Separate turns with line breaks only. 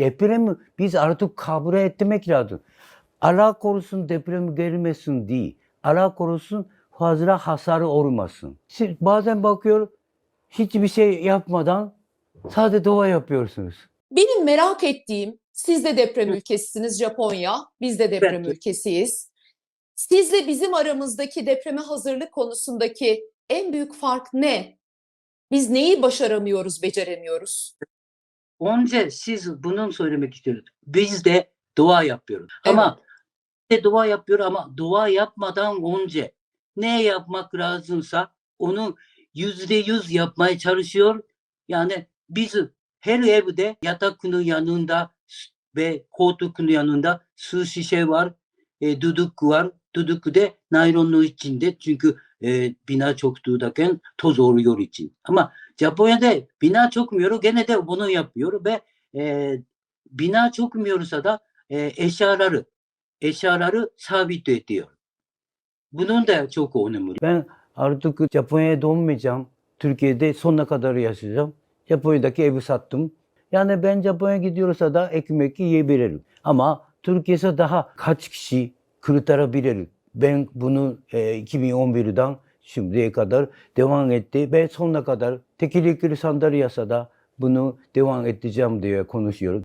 depremi biz artık kabul etmek lazım. Allah korusun deprem gelmesin değil. Allah korusun fazla hasar olmasın. Siz bazen bakıyor hiçbir şey yapmadan sadece dua yapıyorsunuz.
Benim merak ettiğim, siz de deprem ülkesisiniz Japonya, biz de deprem
Evet.
ülkesiyiz. Sizle bizim aramızdaki depreme hazırlık konusundaki en büyük fark ne? Biz neyi başaramıyoruz, beceremiyoruz?
Önce siz bunun söylemek istiyoruz. Biz de dua yapıyoruz. Ama de dua yapıyor ama dua yapmadan önce ne yapmak lazımsa onu yüzde yüz yapmaya çalışıyor. Yani biz her evde yatakın yanında ve koltukun yanında su şişe var, e, duduk var. Duduk de naylonlu içinde çünkü e, bina çöktüğünden toz oluyor için. Ama Japonya'da bina çökmüyor gene de bunu yapıyor ve e, bina çökmüyorsa da e, eşyaları eşyaları sabit ediyor. Bunun da çok önemli.
Ben artık Japonya'ya dönmeyeceğim. Türkiye'de sonuna kadar yaşayacağım. Japonya'daki evi sattım. Yani ben Japonya'ya gidiyorsa da ekmek yiyebilirim. Ama Türkiye'se daha kaç kişi kurtarabilir? Ben bunu e, 2011'den şimdiye kadar devam etti ve sonuna kadar tekerlekli sandalyese da bunu devam edeceğim diye konuşuyorum.